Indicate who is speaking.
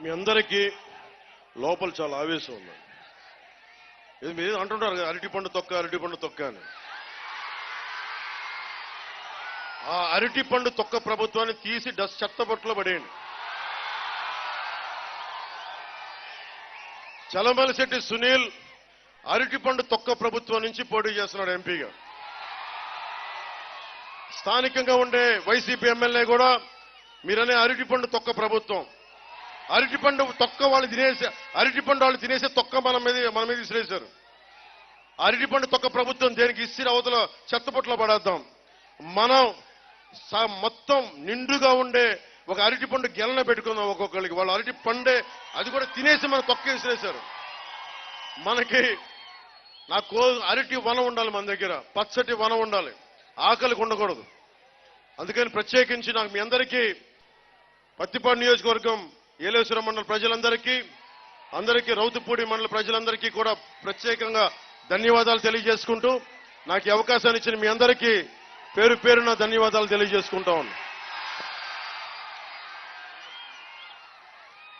Speaker 1: మీ అందరికీ లోపల చాలా ఆవేశం ఉంది. ఇది మీరు అంటుంటారు కదా అరటి పండు తొక్క అరటి పండు తొక్క అని. ఆ అరటి పండు తొక్క ప్రభుత్వాన్ని తీసి డస్ చెత్తబొట్టులో పడేయండి. చలమలశెట్టి సునీల్ అరటిపండు తొక్క ప్రభుత్వం నుంచి పోటీ చేస్తున్నాడు ఎంపీగా. స్థానికంగా ఉండే వైసీపీ ఎమ్మెల్యే కూడా మీరనే అరటిపండు తొక్క ప్రభుత్వం. అరటిపండు తొక్క వాళ్ళు తినేసి అరటిపండు వాళ్ళు తినేసే తొక్క మన మీద మన మీద విసిరేశారు. అరటిపండు తొక్క ప్రభుత్వం దేనికి ఇస్తే అవతల చెత్తపొట్లో పడేద్దాం. మనం స- మొత్తం నిండుగా ఉండే ఒక అరటిపండు గెలన పెట్టుకుందాం ఒక్కొక్కరికి వాళ్ళు అరటి పండే అది కూడా తినేసి మన తొక్క విసిరేశారు. మనకి నా కో అరటి వనం ఉండాలి మన దగ్గర. పచ్చటి వనం ఉండాలి. ఆకలికి ఉండకూడదు. అందుకని ప్రత్యేకించి నాకు మీ అందరికీ పత్తిపాడు నియోజకవర్గం ఏలేశ్వరం మండల ప్రజలందరికీ అందరికీ రౌతుపూడి మండల ప్రజలందరికీ కూడా ప్రత్యేకంగా ధన్యవాదాలు తెలియజేసుకుంటూ నాకు అవకాశాన్ని ఇచ్చిన మీ అందరికీ పేరు పేరున ధన్యవాదాలు తెలియజేసుకుంటా ఉన్నాను.